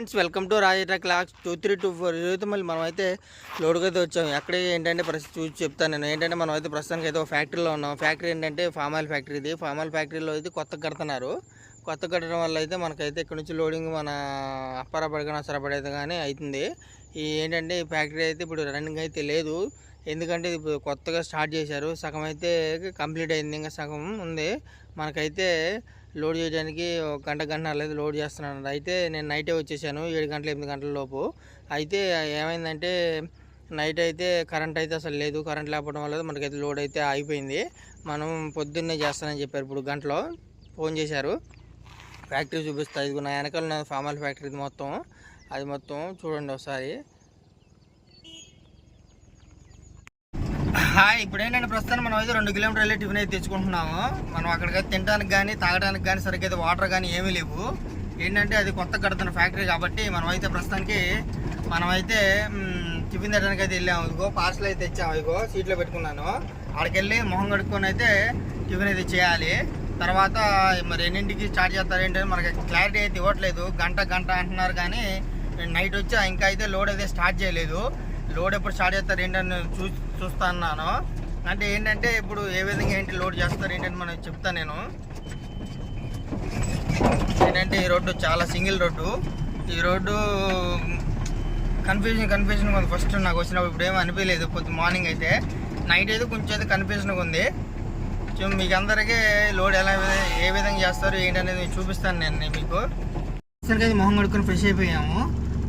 Friends welcome to రాజేట క్లాక్స్ two three two four. ఈరోజు మళ్ళీ మనం అయితే లోడుగా అయితే వచ్చాము ఎక్కడ ఏంటంటే ప్రస్తుతం చూసి చెప్తాను నేను. ఏంటంటే మనం అయితే ప్రస్తుతానికి అయితే ఒక ఫ్యాక్టరీలో ఉన్నాం. ఫ్యాక్టరీ ఏంటంటే ఫామ్ ఆయిల్ ఫ్యాక్టరీ ఇది. ఫామ్ ఆయిల్ ఫ్యాక్టరీలో అయితే కొత్త కడుతున్నారు. కొత్త కట్టడం వల్ల అయితే మనకైతే ఇక్కడ నుంచి లోడింగ్ మన అప్పారపడి కానీ అసరపడి కానీ అవుతుంది ఈ ఏంటంటే ఈ ఫ్యాక్టరీ అయితే ఇప్పుడు రన్నింగ్ అయితే లేదు. ఎందుకంటే ఇప్పుడు కొత్తగా స్టార్ట్ చేశారు. సగం అయితే కంప్లీట్ అయింది. ఇంకా సగం ఉంది. మనకైతే లోడ్ చేయడానికి ఒక గంట గంట అయితే లోడ్ చేస్తున్నాను. అయితే నేను నైటే వచ్చేసాను. ఏడు గంటల ఎనిమిది గంటల లోపు. అయితే ఏమైందంటే నైట్ అయితే కరెంట్ అయితే అసలు లేదు. కరెంట్ లేకపోవడం వల్ల మనకైతే లోడ్ అయితే ఆగిపోయింది. మనం పొద్దున్నే చేస్తానని చెప్పారు. ఇప్పుడు గంటలో ఫోన్ చేశారు. ఫ్యాక్టరీ చూపిస్తా. ఇది నా వెనకాల ఉన్న ఫార్మల్ ఫ్యాక్టరీ ఇది మొత్తం. అది మొత్తం చూడండి ఒకసారి. హాయ్ ఇప్పుడు ఏంటంటే ప్రస్తుతానికి మనం అయితే రెండు కిలోమీటర్ వెళ్ళి టిఫిన్ అయితే తెచ్చుకుంటున్నాము. మనం అక్కడికి తినడానికి కానీ తాగడానికి కానీ సరిగ్గా అయితే వాటర్ కానీ ఏమీ లేవు. ఏంటంటే అది కొత్త కడుతున్న ఫ్యాక్టరీ కాబట్టి మనం అయితే ప్రస్తుతానికి మనమైతే టిఫిన్ తినడానికి అయితే వెళ్ళాము. ఇదిగో పార్సల్ అయితే తెచ్చాము. ఇదిగో సీట్లో పెట్టుకున్నాను. అక్కడికి వెళ్ళి మొహం కడుక్కొని అయితే టిఫిన్ అయితే చేయాలి. తర్వాత మరి ఎన్నింటికి స్టార్ట్ చేస్తారు ఏంటంటే మనకి క్లారిటీ అయితే ఇవ్వట్లేదు. గంట గంట అంటున్నారు కానీ నైట్ వచ్చి ఇంకా అయితే లోడ్ అయితే స్టార్ట్ చేయలేదు. లోడ్ ఎప్పుడు స్టార్ట్ చేస్తారు ఏంటని చూ చూస్తా అన్నాను అంటే ఏంటంటే ఇప్పుడు ఏ విధంగా ఏంటి లోడ్ చేస్తారు ఏంటని మనం చెప్తాను నేను. ఏంటంటే ఈ రోడ్డు చాలా సింగిల్ రోడ్డు. ఈ రోడ్డు కన్ఫ్యూజన్ కన్ఫ్యూజన్గా ఉంది. ఫస్ట్ నాకు వచ్చినప్పుడు ఇప్పుడు ఏమీ అనిపించలేదు. పొద్దు మార్నింగ్ అయితే. నైట్ అయితే కొంచెం అయితే కన్ఫ్యూజన్గా ఉంది. సో మీకు అందరికీ లోడ్ ఎలా ఏ విధంగా చేస్తారు ఏంటనేది చూపిస్తాను నేను మీకు. ప్రస్తుతానికి అయితే మొహం కడుక్కొని ఫ్రెష్ అయిపోయాము.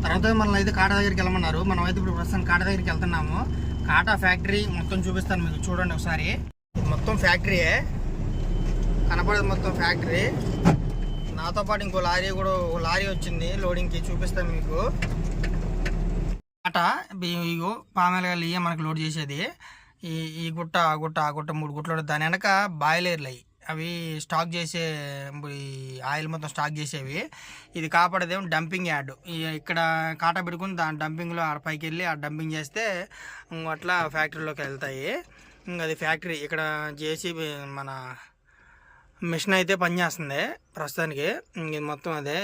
తర్వాత మనల్ని అయితే కాటా దగ్గరికి వెళ్ళమన్నారు. మనం అయితే ఇప్పుడు ప్రస్తుతం కాటా దగ్గరికి వెళ్తున్నాము. కాటా ఫ్యాక్టరీ మొత్తం చూపిస్తాను మీకు. చూడండి ఒకసారి. మొత్తం ఫ్యాక్టరీయే కనపడేది మొత్తం ఫ్యాక్టరీ. నాతో పాటు ఇంకో లారీ కూడా ఒక లారీ వచ్చింది. లోడింగ్కి చూపిస్తాను మీకు. కాటా ఇగో పామెలుగా ఇయ్య మనకు లోడ్ చేసేది. ఈ ఈ గుట్ట ఆ గుట్ట ఆ గుట్ట మూడు గుట్టలు దాని వెనక బాయిలర్లు అయ్యి. అవి స్టాక్ చేసే ఈ ఆయిల్ మొత్తం స్టాక్ చేసేవి. ఇది కాపాడేదేమో డంపింగ్ యార్డ్. ఇక్కడ కాటా పెట్టుకుని దాని డంపింగ్లో ఆడ పైకి వెళ్ళి ఆ డంపింగ్ చేస్తే అట్లా ఫ్యాక్టరీలోకి వెళ్తాయి. ఇంకా అది ఫ్యాక్టరీ. ఇక్కడ జేసీబీ మన మిషన్ అయితే పనిచేస్తుంది ప్రస్తుతానికి ఇది మొత్తం అదే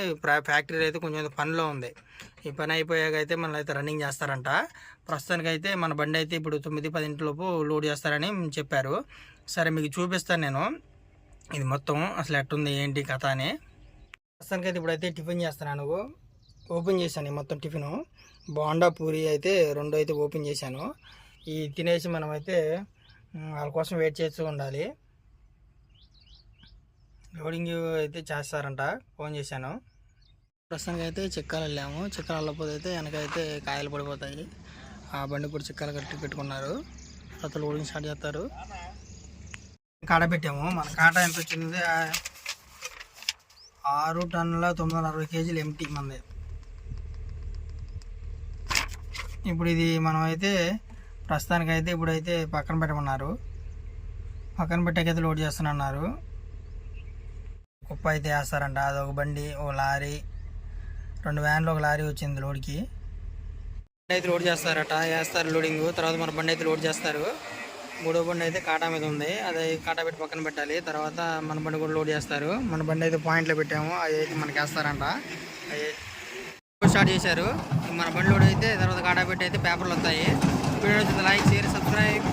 ఫ్యాక్టరీ అయితే కొంచెం పనిలో ఉంది. ఈ పని అయిపోయాక అయితే మనల్ని అయితే రన్నింగ్ చేస్తారంట. ప్రస్తుతానికి అయితే మన బండి అయితే ఇప్పుడు తొమ్మిది పదింటిలోపు లోడ్ చేస్తారని చెప్పారు. సరే మీకు చూపిస్తాను నేను. ఇది మొత్తం అసలు ఎట్టుంది ఏంటి కథ అని. ప్రస్తుతానికి అయితే ఇప్పుడైతే టిఫిన్ చేస్తున్నాను ఓపెన్ చేశాను ఈ మొత్తం టిఫిన్. బోండా పూరి అయితే రెండు అయితే ఓపెన్ చేశాను. ఈ తినేసి మనమైతే వాళ్ళ కోసం వెయిట్ చేస్తూ ఉండాలి. లోడింగ్ అయితే చేస్తారంట. ఫోన్ చేశాను. ప్రస్తుతానికి అయితే చిక్కాలు వెళ్ళాము చిక్కాలు వెళ్ళకపోతే అయితే వెనకైతే కాయలు పడిపోతాయి. ఆ బండి కూడా చిక్కాలు కట్టి పెట్టుకున్నారు. తర్వాత లోడింగ్ స్టార్ట్ చేస్తారు. కాడ పెట్టాము. మన కాట ఎంత వచ్చింది? ఆరు టన్నుల తొమ్మిది వందల అరవై కేజీలు ఎంటీ మంది. ఇప్పుడు ఇది మనం అయితే ప్రస్తుతానికి అయితే ఇప్పుడైతే పక్కన పెట్టమన్నారు. పక్కన పెట్టకైతే లోడ్ చేస్తున్నారు కుప్ప అయితే వేస్తారంట. అదొక బండి ఓ లారీ. రెండు వ్యాన్లు ఒక లారీ వచ్చింది లోడ్కి. బండి అయితే లోడ్ చేస్తారట. వేస్తారు లోడింగ్. తర్వాత మన బండి అయితే లోడ్ చేస్తారు. మూడో బండి అయితే కాటా మీద ఉంది. అది కాటా పెట్టి పక్కన పెట్టాలి. తర్వాత మన బండి కూడా లోడ్ చేస్తారు. మన బండి అయితే పాయింట్లో పెట్టాము. అది అయితే మనకి వేస్తారంట. అది స్టార్ట్ చేశారు. మన బండి లోడ్ అయితే తర్వాత కాటా పెట్టి అయితే పేపర్లు వస్తాయి. Video like share subscribe.